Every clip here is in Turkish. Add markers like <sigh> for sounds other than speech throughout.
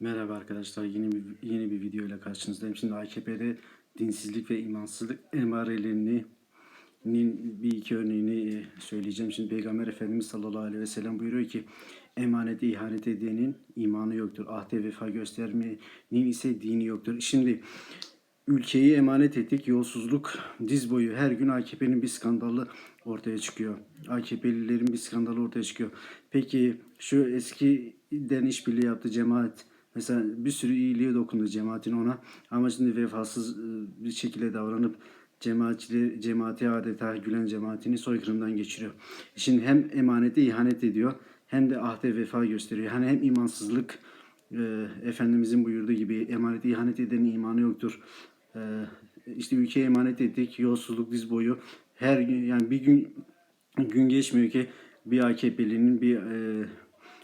Merhaba arkadaşlar yeni bir yeni bir video ile karşınızdayım. Şimdi AKP'de dinsizlik ve imansızlık emarelerinin bir iki örneğini e, söyleyeceğim. Şimdi Peygamber Efendimiz sallallahu aleyhi ve sellem buyuruyor ki emanete ihanet edenin imanı yoktur. Ahde vefa göstermeyenin ise dini yoktur. Şimdi ülkeyi emanet ettik. Yolsuzluk diz boyu her gün AKP'nin bir skandalı ortaya çıkıyor. AKP'lilerin bir skandalı ortaya çıkıyor. Peki şu eskiden işbirliği yaptı cemaat mesela bir sürü iyiliğe dokundu cemaatin ona ama şimdi vefasız e, bir şekilde davranıp cemaatçili, cemaati adeta gülen cemaatini soykırımdan geçiriyor. Şimdi hem emanete ihanet ediyor hem de ahde vefa gösteriyor. Hani hem imansızlık e, Efendimizin buyurduğu gibi emanete ihanet edenin imanı yoktur. E, işte ülkeye emanet ettik, yolsuzluk diz boyu. Her gün yani bir gün gün geçmiyor ki bir AKP'linin bir e,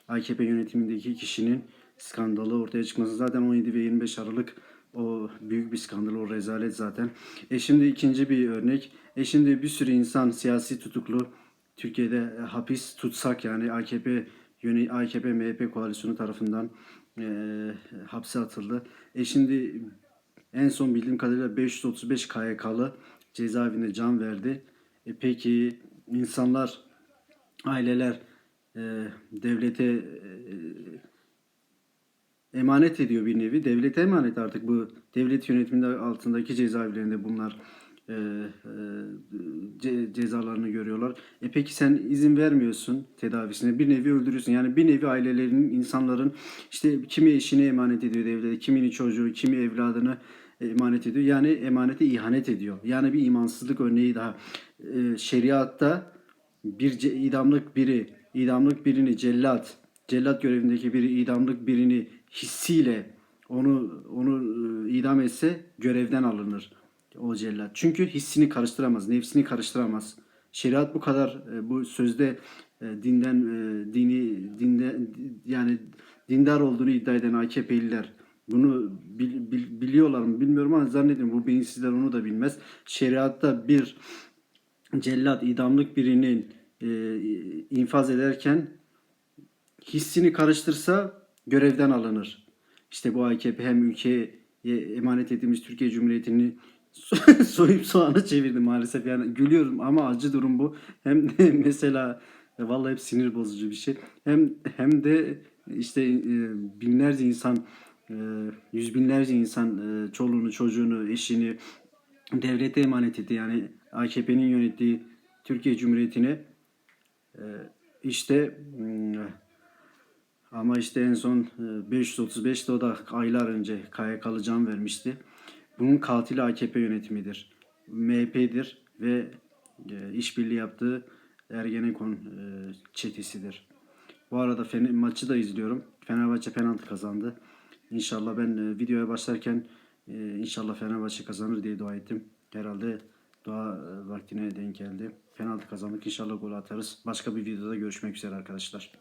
AKP yönetimindeki kişinin skandalı ortaya çıkması. Zaten 17 ve 25 Aralık o büyük bir skandal, o rezalet zaten. E şimdi ikinci bir örnek. E şimdi bir sürü insan siyasi tutuklu Türkiye'de hapis tutsak yani AKP yöne AKP MHP koalisyonu tarafından e, hapse atıldı. E şimdi en son bildiğim kadarıyla 535 KYK'lı cezaevinde can verdi. E peki insanlar, aileler e, devlete e, emanet ediyor bir nevi. Devlete emanet artık bu devlet yönetiminde altındaki cezaevlerinde bunlar e, e, ce- cezalarını görüyorlar. E peki sen izin vermiyorsun tedavisine. Bir nevi öldürüyorsun. Yani bir nevi ailelerinin, insanların işte kimi eşini emanet ediyor devlete, kimini çocuğu, kimi evladını emanet ediyor. Yani emanete ihanet ediyor. Yani bir imansızlık örneği daha. E, şeriatta bir idamlık biri, idamlık birini cellat, cellat görevindeki biri idamlık birini hissiyle onu onu e, idam etse görevden alınır o cellat. Çünkü hissini karıştıramaz, nefsini karıştıramaz. Şeriat bu kadar e, bu sözde e, dinden dini dinde yani dindar olduğunu iddia eden AKP'liler bunu bil- bil- biliyorlar mı bilmiyorum ama zannediyorum bu beyinsizler onu da bilmez. Şeriatta bir cellat idamlık birinin e, infaz ederken hissini karıştırsa görevden alınır. İşte bu AKP hem ülkeye emanet ettiğimiz Türkiye Cumhuriyeti'ni <laughs> soyup soğanı çevirdi maalesef. Yani gülüyorum ama acı durum bu. Hem de <laughs> mesela e, vallahi hep sinir bozucu bir şey. Hem hem de işte e, binlerce insan e, yüz binlerce insan çoluğunu, çocuğunu, eşini devlete emanet etti. Yani AKP'nin yönettiği Türkiye Cumhuriyeti'ne işte ama işte en son e, 535'te o da aylar önce KYK'lı can vermişti. Bunun katili AKP yönetimidir. MHP'dir ve e, işbirliği yaptığı Ergenekon e, çetesidir. Bu arada maçı da izliyorum. Fenerbahçe penaltı kazandı. İnşallah ben e, videoya başlarken e, inşallah Fenerbahçe kazanır diye dua ettim. Herhalde dua e, vaktine denk geldi. Penaltı kazandık. İnşallah gol atarız. Başka bir videoda görüşmek üzere arkadaşlar.